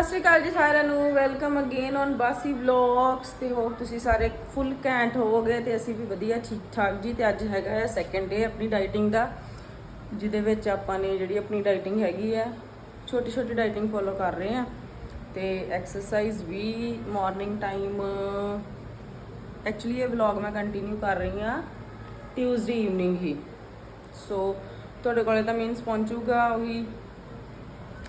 ਸਤਿ ਸ਼੍ਰੀ ਅਕਾਲ ਜੀ ਸਾਰਿਆਂ ਨੂੰ welcome again on Bassi vlogs ਤੇ ਹੋਪ ਤੁਸੀਂ ਸਾਰੇ ਫੁੱਲ ਕੈਂਟ ਹੋਵੋਗੇ ਤੇ ਅਸੀਂ ਵੀ ਵਧੀਆ ਠੀਕ ਠਾਕ ਜੀ ਤੇ ਅੱਜ ਹੈਗਾ ਹੈ ਸੈਕੰਡ ਡੇ ਆਪਣੀ ਡਾਈਟਿੰਗ ਦਾ, ਜਿਹਦੇ ਵਿੱਚ ਆਪਾਂ ਨੇ ਜਿਹੜੀ ਆਪਣੀ ਡਾਈਟਿੰਗ ਹੈਗੀ ਆ ਛੋਟੀ ਛੋਟੀ ਡਾਈਟਿੰਗ ਫੋਲੋ ਕਰ ਰਹੇ ਆ ਤੇ ਐਕਸਰਸਾਈਜ਼ ਵੀ ਮਾਰਨਿੰਗ ਟਾਈਮ ਐਕਚੁਅਲੀ ਇਹ ਵਲੌਗ ਮੈਂ ਕੰਟੀਨਿਊ ਕਰ ਰਹੀ ਆ ਟਿਊਜ਼ਡੇ ਈਵਨਿੰਗ ਹੀ। ਸੋ ਤੁਹਾਡੇ ਕੋਲੇ ਤਾਂ ਮੀਨਸ ਪਹੁੰਚੂਗਾ ਉਹੀ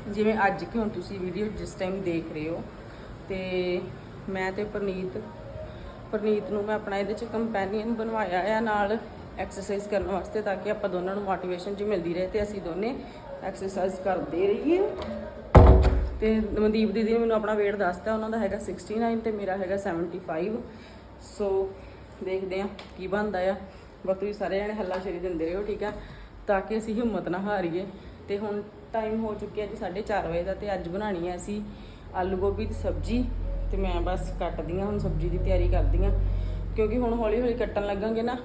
ਜਿਵੇਂ ਅੱਜ ਕਿ ਹੁਣ ਤੁਸੀਂ ਵੀਡੀਓ ਜਿਸ ਟਾਈਮ ਦੇਖ ਰਹੇ ਹੋ, ਤੇ ਮੈਂ ਤੇ ਪ੍ਰਨੀਤ ਪ੍ਰਨੀਤ ਨੂੰ ਮੈਂ ਆਪਣਾ ਇਹਦੇ ਚ ਕੰਪੈਨੀਅਨ ਬਣਵਾਇਆ ਆ ਨਾਲ ਐਕਸਰਸਾਈਜ਼ ਕਰਨ ਵਾਸਤੇ ਤਾਂ ਕਿ ਆਪਾਂ ਦੋਨਾਂ ਨੂੰ ਮੋਟੀਵੇਸ਼ਨ ਜੀ ਮਿਲਦੀ ਰਹੇ ਤੇ ਅਸੀਂ ਦੋਨੇ ਐਕਸਰਸਾਈਜ਼ ਕਰਦੇ ਰਹੀਏ। ਤੇ ਮਨਦੀਪ ਦੀਦੀ ਨੇ ਮੈਨੂੰ ਆਪਣਾ weight ਦੱਸਤਾ, ਉਹਨਾਂ ਦਾ ਹੈਗਾ 69 ਤੇ ਮੇਰਾ ਹੈਗਾ 75 ਸੋ ਦੇਖਦੇ ਆ ਕੀ ਬਣਦਾ ਆ। ਬਸ ਤੁਸੀਂ ਸਾਰੇ ਜਣੇ ਹੱਲਾ ਸ਼ੇਰੀ ਦਿੰਦੇ ਰਹੋ, ਠੀਕ ਆ? ਤਾਂ ਕਿ ਅਸੀਂ ਹਿੰਮਤ ਨਾ ਹਾਰੀਏ। ਤੇ ਹੁਣ ਟਾਈਮ ਹੋ ਚੁੱਕਿਆ ਜੀ 4:30 ਵਜੇ ਦਾ ਤੇ ਅੱਜ ਬਣਾਣੀ ਹੈ ਅਸੀਂ ਆਲੂ ਗੋਭੀ ਦੀ ਸਬਜ਼ੀ ਤੇ ਮੈਂ ਬਸ ਕੱਟਦੀ ਹਾਂ, ਹੁਣ ਸਬਜ਼ੀ ਦੀ ਤਿਆਰੀ ਕਰਦੀ ਹਾਂ। ਕਿਉਂਕਿ ਹੁਣ ਹੌਲੀ ਹੌਲੀ ਕੱਟਣ ਲੱਗਾਂਗੇ ਨਾ,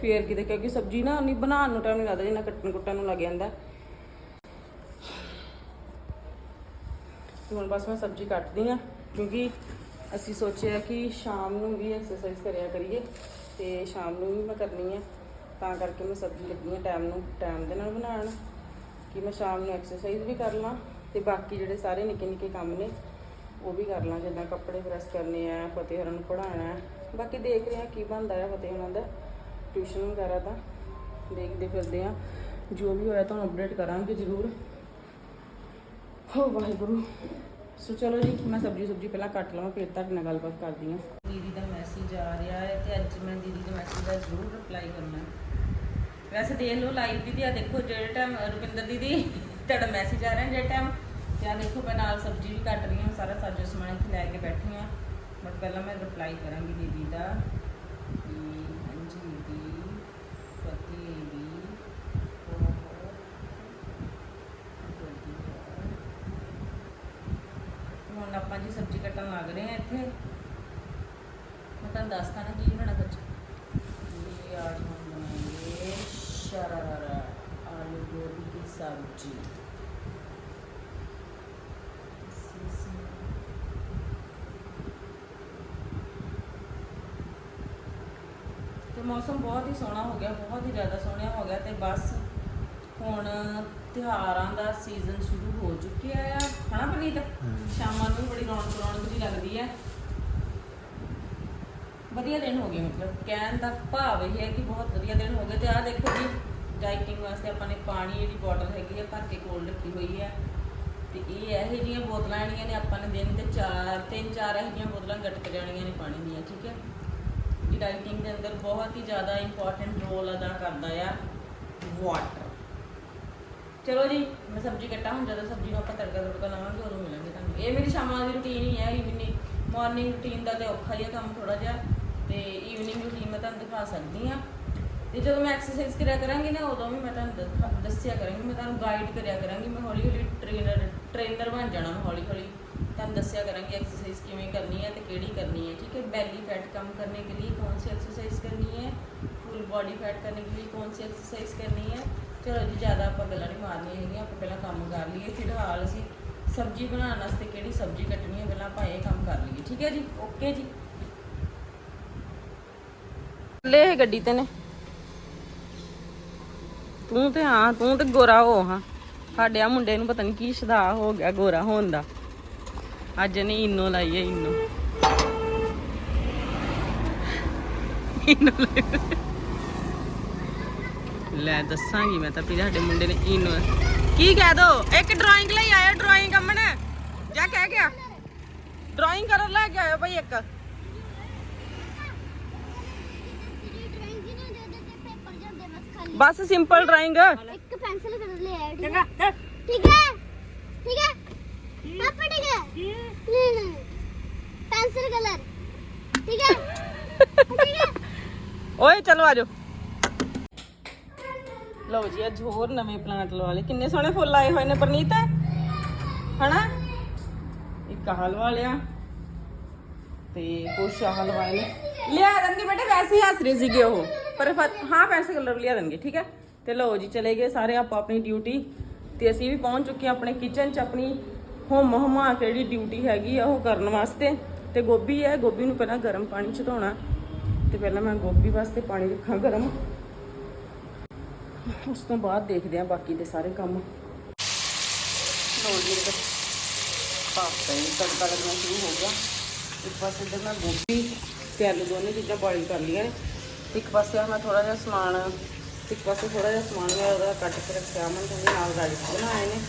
ਫੇਰ ਕਿਤੇ, ਕਿਉਂਕਿ ਸਬਜ਼ੀ ਨਾ ਉਨੀ ਬਣਾਉਣ ਨੂੰ ਟਾਈਮ ਨਹੀਂ ਲੱਗਦਾ, ਜਿੰਨਾ ਕੱਟਣ ਕੁੱਟਣ ਨੂੰ ਲੱਗ ਜਾਂਦਾ। ਤੇ ਹੁਣ ਬਸ ਮੈਂ ਸਬਜ਼ੀ ਕੱਟਦੀ ਆ ਕਿਉਂਕਿ ਅਸੀਂ ਸੋਚਿਆ ਕਿ ਸ਼ਾਮ ਨੂੰ ਵੀ ਐਕਸਰਸਾਈਜ਼ ਕਰਿਆ ਕਰੀਏ ਤੇ ਸ਼ਾਮ ਨੂੰ ਵੀ ਮੈਂ ਕਰਨੀ ਹੈ ਤਾਂ ਕਰਕੇ ਮੈਂ ਸਬਜ਼ੀ ਲੱਗੀ ਆ ਟਾਈਮ ਨੂੰ ਟਾਈਮ ਦੇ ਨਾਲ ਬਣਾਉਣ। ਕਿ ਮੈਂ ਸ਼ਾਮ ਨੂੰ ਐਕਸਰਸਾਈਜ਼ ਵੀ ਕਰ ਲਾਂ ਤੇ ਬਾਕੀ ਜਿਹੜੇ ਸਾਰੇ ਨਿੱਕੇ ਨਿੱਕੇ ਕੰਮ ਨੇ, ਉਹ ਵੀ ਕਰ ਲਾਂ, ਜਿੱਦਾਂ ਕੱਪੜੇ ਪ੍ਰੈਸ ਕਰਨੇ ਆ ਫਤਿਹ ਹਰਨ ਨੂੰ ਪੜਾਉਣਾ ਬਾਕੀ ਦੇਖ ਰਹੇ ਆ ਕੀ ਬਣਦਾ ਆ ਫਤਿਹ ਉਹਨਾਂ ਦਾ ਟਿਊਸ਼ਨ ਵਗੈਰਾ ਦਾ। ਦੇਖਦੇ ਫਿਰਦੇ ਆ ਜੋ ਵੀ ਹੋਇਆ ਤੁਹਾਨੂੰ ਅਪਡੇਟ ਕਰਾਂਗੇ ਜ਼ਰੂਰ। ਹੋ ਵਾਹਿਗੁਰੂ। ਸੋ ਚਲੋ ਜੀ, ਮੈਂ ਸਬਜੀ ਸੁਬਜੀ ਪਹਿਲਾਂ ਕੱਟ ਲਵਾਂ, ਫਿਰ ਤੁਹਾਡੇ ਨਾਲ ਗੱਲਬਾਤ ਕਰਦੀ ਹਾਂ। ਦੀਦੀ ਦਾ ਮੈਸੇਜ ਆ ਰਿਹਾ ਹੈ ਤੇ ਅੱਜ ਮੈਂ ਦੀਦੀ ਦੇ ਮੈਸੇਜ ਦਾ ਜ਼ਰੂਰ ਰਿਪਲਾਈ ਕਰਨਾ ਹੈ। ਵੈਸੇ ਦੇਖ ਲਓ ਲਾਈਵ ਦੀਦੀ ਆ ਦੇਖੋ ਜਿਹੜੇ ਟਾਈਮ ਰੁਪਿੰਦਰ ਦੀਦੀ ਤੁਹਾਡਾ ਮੈਸੇਜ ਆ ਰਿਹਾ, ਜਿਹੜੇ ਟਾਈਮ ਜਾਂ ਦੇਖੋ ਮੈਂ ਨਾਲ ਸਬਜ਼ੀ ਵੀ ਕੱਟ ਰਹੀ ਹਾਂ, ਸਾਰਾ ਸਾਜੋ ਸਮਾਨ ਇੱਥੇ ਲੈ ਕੇ ਬੈਠੀ ਹਾਂ। ਬਟ ਪਹਿਲਾਂ ਮੈਂ ਰਿਪਲਾਈ ਕਰਾਂਗੀ ਦੀਦੀ ਦਾ ਕਿ ਹਾਂਜੀ ਦੀ ਪਤੀ ਦੀ ਹੁਣ ਆਪਾਂ ਜੀ ਸਬਜ਼ੀ ਕੱਟਣ ਲੱਗ ਰਹੇ ਹਾਂ ਇੱਥੇ। ਮੈਂ ਤੁਹਾਨੂੰ ਦੱਸਦਾ ਨਾ ਕੀ ਬਣਾ ਇਹ ਆਟਾ शरारा आलू गोभी की सब्जी ਤੇ ਮੌਸਮ ਬਹੁਤ ਹੀ ਸੋਹਣਾ ਹੋ ਗਿਆ ਬਹੁਤ ਹੀ ਜ਼ਿਆਦਾ ਸੋਹਣਾ ਹੋ ਗਿਆ ਤੇ ਬਸ ਹੁਣ ਤਿਉਹਾਰਾਂ ਦਾ ਸੀਜ਼ਨ ਸ਼ੁਰੂ ਹੋ ਚੁੱਕਿਆ ਆ ਹਨਾ ਪਨੀਤ ਸ਼ਾਮਾਂ ਨੂੰ ਵੀ ਬੜੀ ਰੌਣਕ ਰੌਣਕ ਜੀ ਲੱਗਦੀ ਹੈ ਵਧੀਆ ਦਿਨ ਹੋ ਗਏ, ਮਤਲਬ ਕਹਿਣ ਦਾ ਭਾਵ ਇਹ ਹੈ ਕਿ ਬਹੁਤ ਵਧੀਆ ਦਿਨ ਹੋ ਗਏ ਤੇ ਆਹ ਦੇਖੋ ਜੀ ਡਾਈਟਿੰਗ ਵਾਸਤੇ ਆਪਾਂ ਨੇ ਪਾਣੀ ਜਿਹੜੀ ਬੋਟਲ ਹੈਗੀ ਆ ਭਰ ਕੇ ਕੋਲ ਰੱਖੀ ਹੋਈ ਹੈ ਤੇ ਇਹ ਇਹੋ ਜਿਹੀਆਂ ਬੋਤਲਾਂ ਜਿਹੜੀਆਂ ਨੇ, ਆਪਾਂ ਨੇ ਦਿਨ ਤੇ ਚਾਰ, ਤਿੰਨ ਚਾਰ ਇਹੋ ਜਿਹੀਆਂ ਬੋਤਲਾਂ ਗੱਟ ਜਾਣੀਆਂ ਨੇ ਪਾਣੀ ਦੀਆਂ, ਠੀਕ ਹੈ? ਇਹ ਡਾਈਟਿੰਗ ਦੇ ਅੰਦਰ ਬਹੁਤ ਹੀ ਜ਼ਿਆਦਾ ਇੰਪੋਰਟੈਂਟ ਰੋਲ ਅਦਾ ਕਰਦਾ ਆ ਵਾਟਰ ਚਲੋ ਜੀ, ਮੈਂ ਸਬਜ਼ੀ ਕੱਟਾਂ, ਹੁਣ ਜਦੋਂ ਸਬਜ਼ੀ ਨੂੰ ਆਪਾਂ ਤੜਕਾ ਤੜਕਾ ਲਾਵਾਂਗੇ, ਉਦੋਂ ਮਿਲਾਂਗੇ ਤੁਹਾਨੂੰ। ਇਹ ਮੇਰੀ ਸ਼ਾਮਾਂ ਦੀ ਰੁਟੀਨ ਹੀ ਹੈ ਇਵਨਿੰਗ ਮਾਰਨਿੰਗ ਰੁਟੀਨ ਦਾ ਤੇ ਔਖਾ ਜਿਹਾ ਕੰਮ ਥੋੜਾ ਜਿਹਾ। ਤੇ ਈਵਨਿੰਗ ਵੀ ਮੈਂ ਤੁਹਾਨੂੰ ਦਿਖਾ ਸਕਦੀ ਆ ਤੇ ਜਦੋਂ ਮੈਂ ਐਕਸਰਸਾਈਜ਼ ਕਰਿਆ ਕਰਾਂਗੀ ਨਾ, ਉਦੋਂ ਵੀ ਮੈਂ ਤੁਹਾਨੂੰ ਦਿਖਾ- ਦੱਸਿਆ ਕਰਾਂਗੀ, ਮੈਂ ਤੁਹਾਨੂੰ ਗਾਈਡ ਕਰਿਆ ਕਰਾਂਗੀ। ਮੈਂ ਹੌਲੀ ਹੌਲੀ ਟ੍ਰੇਨਰ ਟ੍ਰੇਨਰ ਬਣ ਜਾਣਾ ਹੌਲੀ ਹੌਲੀ। ਤੁਹਾਨੂੰ ਦੱਸਿਆ ਕਰਾਂਗੀ ਐਕਸਰਸਾਈਜ਼ ਕਿਵੇਂ ਕਰਨੀ ਹੈ ਤੇ ਕਿਹੜੀ ਕਰਨੀ ਹੈ, ਠੀਕ ਹੈ? ਬੈਲੀ ਫੈਟ ਕਮ ਕਰਨੇ ਕੇ ਲਈ ਕੌਣ ਸੀ ਐਕਸਰਸਾਈਜ਼ ਕਰਨੀ ਹੈ? ਫੁੱਲ ਬਾਡੀ ਫੈਟ ਕਰਨੇ ਕੇ ਲਈ ਕੌਣ ਸੀ ਐਕਸਰਸਾਈਜ਼ ਕਰਨੀ ਹੈ? ਚਲੋ ਜੀ, ਜ਼ਿਆਦਾ ਆਪਾਂ ਗੱਲਾਂ ਨਹੀਂ ਮਾਰਨੀਆਂ ਹੈਗੀਆਂ, ਆਪਾਂ ਪਹਿਲਾਂ ਕੰਮ ਕਰ ਲਈਏ। ਫਿਲਹਾਲ ਅਸੀਂ ਸਬਜ਼ੀ ਬਣਾਉਣ ਵਾਸਤੇ ਕਿਹੜੀ ਸਬਜ਼ੀ ਕੱਟਣੀ ਹੈ, ਪਹਿਲਾਂ ਆਪਾਂ ਇਹ ਕੰਮ ਕਰ ਲਈਏ। ਠੀਕ ਹੈ ਜੀ? ਓਕੇ ਜੀ? ਲੈ ਗੱਡੀ ਤੇ ਨੇ। ਤੂੰ ਤੇ ਹਾਂ, ਤੂੰ ਤੇ ਗੋਰਾ ਹੋ ਹਾਂ। ਸਾਡੇ ਆ ਮੁੰਡੇ ਨੂੰ ਪਤਾ ਨਹੀਂ ਕੀ ਸ਼ਦਾ ਹੋ ਗਿਆ ਗੋਰਾ ਹੋਣ ਦਾ। ਅੱਜ ਨੇ ਇਨੋ ਲਾਈ ਹੈ ਇਨੋ ਇਨੋ ਲੈ ਦੱਸਾਂਗੀ ਮੈਂ ਤਾਂ ਵੀ ਸਾਡੇ ਮੁੰਡੇ ਨੇ ਇਨੋ ਕੀ ਕਹਿ ਦੋ? ਇੱਕ ਡਰਾਇੰਗ ਲਈ ਆਇਆ ਡਰਾਇੰਗ ਅਮਨ। ਜਾ ਕਹਿ ਗਿਆ। ਡਰਾਇੰਗ ਕਰਨ ਲੈ ਕੇ ਆਇਆ ਭਾਈ ਇੱਕ। ਬਸ ਸਿੰਪਲ ਡਰਾਇੰਗ ਇੱਕ ਪੈਨਸਲ ਕਰ ਲੈ ਆਇਆ ਠੀਕ ਹੈ ਠੀਕ ਹੈ? ਠੀਕ ਹੈ? ਪਾਪਾ ਠੀਕ ਹੈ? ਪੈਨਸਲ ਕਲਰ ਠੀਕ ਹੈ? ਠੀਕ ਹੈ? ਓਏ ਚਲੋ ਆਜੋ। ਲਓ ਜੀ ਅੱਜ ਹੋਰ ਨਵੇਂ ਪਲਾਂਟ ਲਵਾ ਲਏ। ਕਿੰਨੇ ਸੋਹਣੇ ਫੁੱਲ ਆਏ ਹੋਏ ਨੇ ਪਰਨੀਤ। ਹਨਾ? ਇੱਕ ਆਹ ਲਵਾ ਲਿਆ ਤੇ ਕੁਛ ਆਹ ਲਵਾਏ ਨੇ। ਲਿਆ ਦੇਣਗੇ ਬੇਟੇ, ਵੈਸੇ ਹੀ ਹੱਸ ਰਹੇ ਸੀਗੇ ਉਹ। ਪਰ ਫ- ਹਾਂ ਪੈਸੇ ਕਲਰ ਲਿਆ ਦੇਣਗੇ, ਠੀਕ ਹੈ? ਤੇ ਲਓ ਜੀ, ਚਲੇ ਗਏ ਸਾਰੇ ਆਪਾਂ ਆਪਣੀ ਡਿਊਟੀ ਤੇ ਅਸੀਂ ਵੀ ਪਹੁੰਚ ਚੁੱਕੇ ਹਾਂ ਆਪਣੇ ਕਿਚਨ 'ਚ, ਆਪਣੀ ਹੋਮ ਹਮਾ ਕੇ ਜਿਹੜੀ ਡਿਊਟੀ ਹੈਗੀ ਆ ਉਹ ਕਰਨ ਵਾਸਤੇ। ਤੇ ਗੋਭੀ ਹੈ, ਗੋਭੀ ਨੂੰ ਪਹਿਲਾਂ ਗਰਮ ਪਾਣੀ ਚ ਧੋਣਾ ਤੇ ਪਹਿਲਾਂ ਮੈਂ ਗੋਭੀ ਵਾਸਤੇ ਪਾਣੀ ਰੱਖਾਂ ਗਰਮ। ਉਸ ਤੋਂ ਬਾਅਦ ਦੇਖਦੇ ਹਾਂ ਬਾਕੀ ਦੇ ਸਾਰੇ ਕੰਮ। ਲਓ ਜੀ ਇੱਧਰ ਪਾਸਤਾ ਹੀ ਤੜਕਾ ਲੱਗਣਾ ਸ਼ੁਰੂ ਹੋ ਗਿਆ। ਇੱਕ ਪਾਸੇ ਇੱਧਰ ਮੈਂ ਗੋਭੀ ਤੇ ਆਲੂ ਦੋਨੇ ਚੀਜ਼ਾਂ ਬੋਇਲ ਕਰ ਲਈਆਂ ਨੇ। ਇੱਕ ਪਾਸੇ ਆ ਮੈਂ ਥੋੜਾ ਜਿਹਾ ਸਮਾਨ, ਇੱਕ ਪਾਸੇ ਥੋੜਾ ਜਿਹਾ ਸਮਾਨ ਮੈਂ ਉਹਦਾ ਕੱਟ ਕੇ ਰੱਖਿਆ। ਮੈਂ ਤੇ ਨਾਲ ਰਾਈਸ ਬਣਾਏ ਨੇ।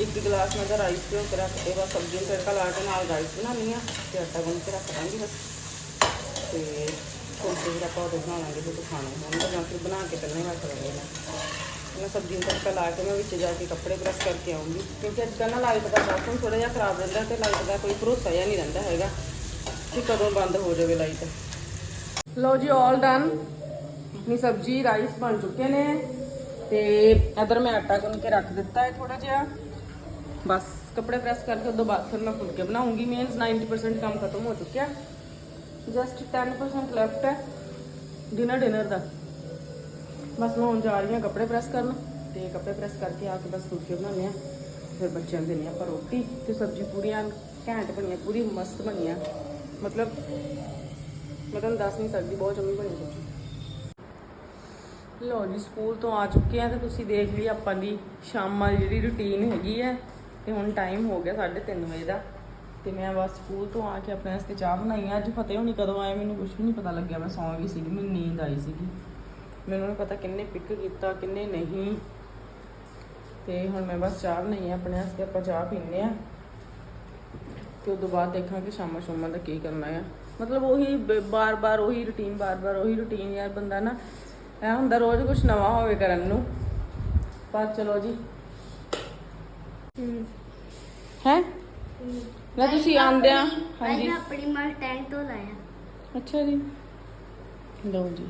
ਇੱਕ ਗਲਾਸ ਮੈਂ ਤਾਂ ਰਾਈਸ ਭਿਓ ਕੇ ਰੱਖ ਕੇ ਬਸ ਸਬਜ਼ੀ ਨੂੰ ਤੜਕਾ ਲਾ ਕੇ ਨਾਲ ਰਾਈਸ ਬਣਾਉਣੀ ਆ ਤੇ ਆਟਾ ਗੁੰਨ ਕੇ ਰੱਖ ਦਾਂਗੀ ਬਸ। ਤੇ ਫੁਲਕੇ ਵੀ ਆਪਾਂ ਉਹਦੇ ਬਣਾ ਲਾਂਗੇ ਜਦੋਂ ਖਾਣੇ ਹੋਣਗੇ ਜਾਂ ਫਿਰ ਬਣਾ ਕੇ ਪਹਿਲਾਂ ਹੀ ਰੱਖ ਲਾਂਗੇ ਮੈਂ ਸਬਜ਼ੀ ਨੂੰ ਤੜਕਾ ਲਾ ਕੇ ਮੈਂ ਵਿੱਚ ਜਾ ਕੇ ਕੱਪੜੇ ਪ੍ਰੈਸ ਕਰਕੇ ਆਉਂਗੀ। ਕਿਉਂਕਿ ਅੱਜ ਕੱਲ੍ਹ ਨਾ ਲਾਈਟ ਦਾ ਮੌਸਮ ਥੋੜਾ ਜਿਹਾ ਖਰਾਬ ਰਹਿੰਦਾ ਤੇ ਲਾਈਟ ਦਾ ਕੋਈ ਭਰੋਸਾ ਜਿਹਾ ਨਹੀਂ ਰਹਿੰਦਾ ਹੈਗਾ। ਕਿ ਕਦੋਂ ਬੰਦ ਹੋ ਜਾਵੇ ਲਾਈਟ ਲੋ ਜੀ ਆਲ ਡਨ ਆਪਣੀ ਸਬਜ਼ੀ ਰਾਈਸ ਬਣ ਚੁੱਕੇ ਨੇ ਤੇ ਇਧਰ ਮੈਂ ਆਟਾ ਗੁੰਨ ਕੇ ਰੱਖ ਦਿੱਤਾ ਹੈ ਥੋੜਾ ਜਿਹਾ ਬਸ ਕੱਪੜੇ ਪ੍ਰੈਸ ਕਰਕੇ ਉਦੋਂ ਬਾਅਦ ਫਿਰ ਮੈਂ ਫੁਲਕੇ ਬਣਾਉਂਗੀ ਮੀਨਸ 90% ਕੰਮ ਖਤਮ ਹੋ ਚੁੱਕਿਆ ਜਸਟ 10% ਲੈਫਟ ਹੈ ਡਿਨਰ ਡਿਨਰ ਦਾ ਬਸ ਮੈਂ ਹੁਣ ਜਾ ਰਹੀ ਹਾਂ ਕੱਪੜੇ ਪ੍ਰੈਸ ਕਰਨ ਤੇ ਕੱਪੜੇ ਪ੍ਰੈਸ ਕਰਕੇ ਆ ਕੇ ਬਸ ਫੁਲਕੇ ਬਣਾਉਣੇ ਆ ਫਿਰ ਬੱਚਿਆਂ ਨੂੰ ਦੇਣੀ ਆਪਾਂ ਰੋਟੀ ਤੇ ਸਬਜ਼ੀ ਪੂਰੀਆਂ ਘੈਂਟ ਬਣੀਆਂ ਪੂਰੀ ਮਸਤ ਬਣੀਆਂ ਮਤਲਬ, ਮੈਂ ਤੁਹਾਨੂੰ ਦੱਸ ਨਹੀਂ ਸਕਦੀ, ਬਹੁਤ ਚੰਗੀ ਬਣੀ ਸਬਜ਼ੀ ਲੋ ਜੀ, ਸਕੂਲ ਤੋਂ ਆ ਚੁੱਕੇ ਆ ਤੇ ਤੁਸੀਂ ਦੇਖ ਲਈ ਆਪਾਂ ਦੀ ਸ਼ਾਮਾਂ ਦੀ ਜਿਹੜੀ ਰੁਟੀਨ ਹੈਗੀ ਹੈ, ਤੇ ਹੁਣ ਟਾਈਮ ਹੋ ਗਿਆ 3:30 ਵਜੇ ਦਾ। ਤੇ ਮੈਂ ਬਸ ਸਕੂਲ ਤੋਂ ਆ ਕੇ ਆਪਣੇ ਵਾਸਤੇ ਚਾਹ ਬਣਾਈ ਆ ਅੱਜ ਫਤਿਹ ਹੋਣੀ ਕਦੋਂ ਆਏ ਮੈਨੂੰ ਕੁਝ ਵੀ ਨਹੀਂ ਪਤਾ ਲੱਗਿਆ। ਮੈਂ ਸੌਂ ਗਈ ਸੀਗੀ, ਮੈਨੂੰ ਨੀਂਦ ਆਈ ਸੀਗੀ। ਮੈਨੂੰ ਨਹੀਂ ਪਤਾ ਕਿੰਨੇ ਪਿਕ ਕੀਤਾ, ਕਿੰਨੇ ਨਹੀਂ। ਤੇ ਹੁਣ ਮੈਂ ਬਸ ਚਾਹ ਬਣਾਈ ਆ ਆਪਣੇ ਵਾਸਤੇ ਆਪਾਂ ਚਾਹ ਪੀਂਦੇ ਆ ਤੇ ਉਦੋਂ ਬਾਅਦ ਦੇਖਾਂਗੇ ਸ਼ਾਮਾਂ ਸ਼ਾਮਾਂ ਦਾ ਕੀ ਕਰਨਾ ਆ। ਮਤਲਬ ਉਹੀ ਬਾਰ-ਬਾਰ ਉਹੀ ਰੁਟੀਨ ਬਾਰ-ਬਾਰ ਉਹੀ ਰੁਟੀਨ ਯਾਰ ਬੰਦਾ ਨਾ ਐ ਹੁੰਦਾ ਰੋਜ਼ ਕੁਝ ਨਵਾਂ ਹੋਵੇ ਕਰਨ ਨੂੰ। ਪਰ ਚਲੋ ਜੀ। ਹੈ? ਨਾ ਤੁਸੀਂ ਆਂਦੇ ਆ। ਹਾਂਜੀ। ਮੈਂ ਆਪਣੀ ਮਸਟੈਂਗ ਤੋਂ ਲਾਇਆ। ਅੱਛਾ ਜੀ। ਲਓ ਜੀ।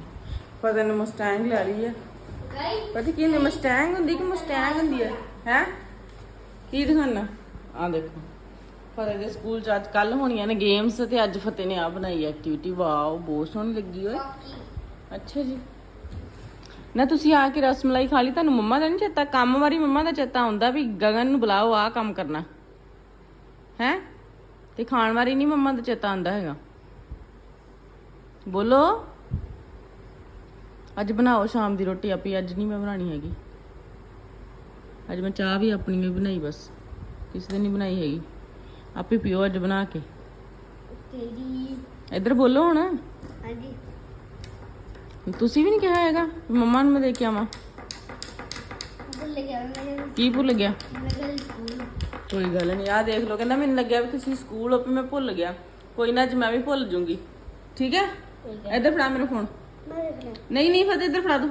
ਪਤਾ ਨਹੀਂ ਮਸਟੈਂਗ ਲੈ ਲਈ ਹੈ ਪਤਾ ਕੀ ਹੁੰਦੀ ਮਸਟੈਂਗ ਹੁੰਦੀ ਕਿ ਮਸਟੈਂਗ ਹੁੰਦੀ ਹੈ ਹੈ? ਕੀ ਦਿਖਾਣਾ ਆ ਦੇਖੋ। ਫਤਿਹ ਦੇ ਸਕੂਲ ਚ ਅੱਜ ਕੱਲ ਹੋਣੀਆਂ ਨੇ ਗੇਮਸ ਤੇ ਅੱਜ ਫਤਿਹ ਨੇ ਆ ਬਣਾਈ ਐਕਟੀਵਿਟੀ ਵਾਓ, ਬਹੁਤ ਸੋਹਣੀ ਲੱਗੀ ਓਏ। ਅੱਛਾ ਜੀ। ਨਾ ਤੁਸੀਂ ਆ ਕੇ ਰਸਮਲਾਈ ਖਾ ਲਈ, ਤੁਹਾਨੂੰ ਮੰਮਾ ਦਾ ਨਹੀਂ ਚੇਤਾ? ਕੰਮ ਵਾਰੀ ਮੰਮਾ ਦਾ ਚੇਤਾ ਆਉਂਦਾ ਵੀ ਗਗਨ ਨੂੰ ਬੁਲਾਓ ਆ ਕੰਮ ਕਰਨਾ। ਹੈ? ਤੇ ਖਾਣ ਵਾਰੀ ਨਹੀਂ ਮੰਮਾ ਦਾ ਚੇਤਾ ਆਉਂਦਾ ਹੈਗਾ। ਬੋਲੋ। ਅੱਜ ਬਣਾਓ ਸ਼ਾਮ ਦੀ ਰੋਟੀ, ਆਪੀ ਅੱਜ ਨਹੀਂ ਮੈਂ ਬਣਾਣੀ ਹੈਗੀ। ਅੱਜ ਮੈਂ ਚਾਹ ਵੀ ਆਪਣੀ ਵੀ ਬਣਾਈ ਬਸ। ਕਿਸੇ ਦਿਨ ਨਹੀਂ ਬਣਾਈ ਹੈਗੀ। ਆਪੇ ਪੀਓ ਅੱਜ ਬਣਾ ਕੇ। ਤੇਰੀ ਇੱਧਰ ਬੋਲੋ ਹੁਣ। ਹਾਂਜੀ। ਤੁਸੀਂ ਵੀ ਨਹੀਂ ਕਿਹਾ ਹੈਗਾ ਵੀ ਮੰਮਾ ਨੂੰ ਮੈਂ ਦੇ ਕੇ ਆਵਾਂ। ਭੁੱਲ ਗਿਆ ਮੈਂ। ਕੀ ਭੁੱਲ ਗਿਆ? ਮੈਂ ਗੱਲ ਸਕੂਲ। ਕੋਈ ਗੱਲ ਨਹੀਂ ਆ ਦੇਖ ਲਓ ਕਹਿੰਦਾ ਮੈਨੂੰ ਲੱਗਿਆ ਵੀ ਤੁਸੀਂ ਸਕੂਲ ਹੋ ਵੀ ਮੈਂ ਭੁੱਲ ਗਿਆ। ਕੋਈ ਨਾ ਅੱਜ ਮੈਂ ਵੀ ਭੁੱਲ ਜੂੰਗੀ। ਠੀਕ ਹੈ? ਇੱਧਰ ਫੜਾ ਮੇਰਾ ਫੋਨ ਮੈਂ ਦੇਖ ਲਿਆ ਨਹੀਂ ਨਹੀਂ ਫਤਿਹ ਇੱਧਰ ਫੜਾ ਦੋ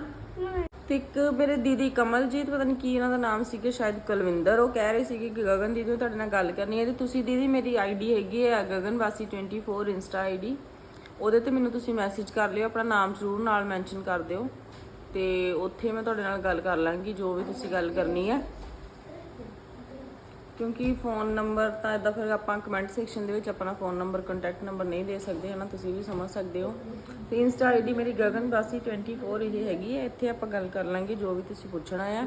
ਤੇ ਇੱਕ ਮੇਰੇ ਦੀਦੀ ਕਮਲਜੀਤ, ਪਤਾ ਨਹੀਂ ਕੀ ਇਹਨਾਂ ਦਾ ਨਾਮ ਸੀ ਕਿ ਸ਼ਾਇਦ ਕੁਲਵਿੰਦਰ, ਉਹ ਕਹਿ ਰਹੇ ਸੀਗੇ ਕਿ ਗਗਨ ਦੀਦੀ ਤੁਹਾਡੇ ਨਾਲ ਗੱਲ ਕਰਨੀ ਹੈ ਤੇ ਤੁਸੀਂ ਦੀਦੀ ਮੇਰੀ ਆਈਡੀ ਹੈਗੀ ਹੈ ਗਗਨ ਵਾਸੀ 24 ਇੰਸਟਾ ਆਈਡੀ, ਉਹਦੇ ਤੇ ਮੈਨੂੰ ਤੁਸੀਂ ਮੈਸੇਜ ਕਰ ਲਿਓ, ਆਪਣਾ ਨਾਮ ਜ਼ਰੂਰ ਨਾਲ ਮੈਂਸ਼ਨ ਕਰ ਦਿਓ ਤੇ ਉੱਥੇ ਮੈਂ ਤੁਹਾਡੇ ਨਾਲ ਗੱਲ ਕਰ ਲਾਂਗੀ, ਜੋ ਵੀ ਤੁਸੀਂ ਗੱਲ ਕਰਨੀ ਹੈ। ਕਿਉਂਕਿ ਫੋਨ ਨੰਬਰ ਤਾਂ ਇਦਾਂ ਫਿਰ ਆਪਾਂ ਕਮੈਂਟ ਸੈਕਸ਼ਨ ਦੇ ਵਿੱਚ ਆਪਣਾ ਫੋਨ ਨੰਬਰ ਕੰਟੈਕਟ ਨੰਬਰ ਨਹੀਂ ਦੇ ਸਕਦੇ ਹਨਾ? ਤੁਸੀਂ ਵੀ ਸਮਝ ਸਕਦੇ ਹੋ। ਤੇ ਇੰਸਟਾ ਆਈਡੀ ਮੇਰੀ ਗਗਨ ਬਾਸੀ 24 ਇਹ ਹੈਗੀ ਹੈ। ਇੱਥੇ ਆਪਾਂ ਗੱਲ ਕਰ ਲਾਂਗੇ ਜੋ ਵੀ ਤੁਸੀਂ ਪੁੱਛਣਾ ਆ।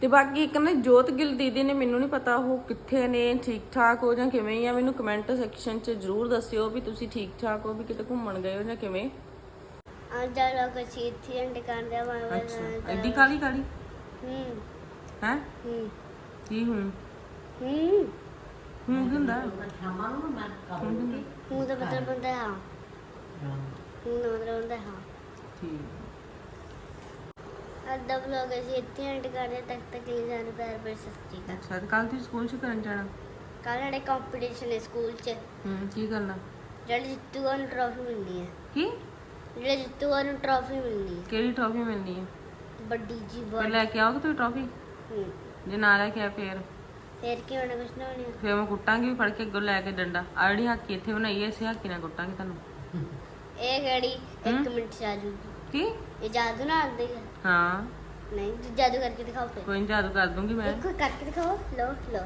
ਤੇ ਬਾਕੀ ਇੱਕ ਨਾ ਜੋਤ ਗਿੱਲ ਦੀਦੀ ਨੇ ਮੈਨੂੰ ਨਹੀਂ ਪਤਾ ਉਹ ਕਿੱਥੇ ਨੇ ਠੀਕ ਠਾਕ ਹੋ ਜਾਂ ਕਿਵੇਂ ਆ ਮੈਨੂੰ ਕਮੈਂਟ ਸੈਕਸ਼ਨ 'ਚ ਜਰੂਰ ਦੱਸਿਓ ਵੀ ਤੁਸੀਂ ਠੀਕ ਠਾਕ ਹੋ ਵੀ ਕਿਤੇ ਘੁੰਮਣ ਗਏ ਹੋ ਜਾਂ ਕਿਵੇਂ। ਅੱਜ ਲੋਕ ਚੀਥੀ ਅੰਡ ਕਰਦੇ ਮੈਂ ਅੱਛਾ ਐਡੀ ਕਾਲੀ ਕਾਲੀ ਹੂੰ। ਹੈ? ਹੂੰ। ਕੀ ਹੁਣ ਹੂੰ। ਹੁਣ ਹੁੰਦਾ ਹੂੰ ਦਾ ਮਤਲਬ ਹੁੰਦਾ ਹੈ। ਹਾਂ ਹੂੰ ਦਾ ਮਤਲਬ ਹੁੰਦਾ ਹੈ। ਠੀਕ। ਅੱਜ ਦਾ ਵਲੋਗ ਅਸੀਂ ਇੱਥੇ ਐਂਡ ਕਰਦੇ ਤੱਕ ਤੱਕ ਲਈ ਜਾਣ ਪਿਆਰ ਪਰ ਸਸਤੀ ਦਾ ਅੱਛਾ ਤੇ ਕੱਲ ਤੁਸੀਂ ਸਕੂਲ 'ਚ ਕਰਨ ਜਾਣਾ? ਕੱਲ ਸਾਡੇ ਕੰਪੀਟੀਸ਼ਨ ਹੈ ਸਕੂਲ 'ਚ। ਹੂੰ ਕੀ ਕਰਨਾ? ਜਿਹੜੇ ਜਿੱਤੂਗਾ ਨੂੰ ਟਰਾਫੀ ਮਿਲਣੀ ਹੈ। ਕੀ? ਜਿਹੜੇ ਜਿੱਤੂਗਾ ਨੂੰ ਟਰਾਫੀ ਮਿਲਣੀ ਹੈ। ਕਿਹੜੀ ਟਰਾਫੀ ਮਿਲਣੀ ਹੈ? ਵੱਡੀ ਜੀ ਵੱਡ ਲੈ ਕੇ ਆਓਗੇ ਤੁਸੀਂ ਟਰਾਫੀ ਹੂੰ। ਜੇ ਨਾ ਲੈ ਕੇ ਫੇਰ। ਫੇਰ ਕੀ ਹੋਣਾ ਕੁਛ ਨਾ ਹੋਣਾ। ਫੇਰ ਮੈਂ ਕੁੱਟਾਂਗੀ ਫੜ ਕੇ ਅੱਗੋਂ ਲੈ ਕੇ ਡੰਡਾ। ਆ ਜਿਹੜੀ ਹਾਕੀ ਇੱਥੇ ਬਣਾਈ ਹੈ ਇਸੇ ਹਾਕੀ ਨਾਲ ਕੁੱਟਾਂਗੀ ਤੁਹਾਨੂੰ। ਇਹ ਹਮ? 1 ਮਿੰਟ ਚ ਆ ਜੂਗੀ ਕੀ? ਇਹ ਜਾਦੂ ਨਾ ਆਉਂਦੀ ਹੈ। ਹਾਂ। ਨਹੀਂ ਜਾਦੂ ਕਰਕੇ ਦਿਖਾਓ ਫਿਰ। ਕੋਈ ਨੀ ਜਾਦੂ ਕਰ ਦੂੰਗੀ ਮੈਂ। ਇੱਕ ਕਰਕੇ ਦਿਖਾਓ। ਲੋ ਲੋ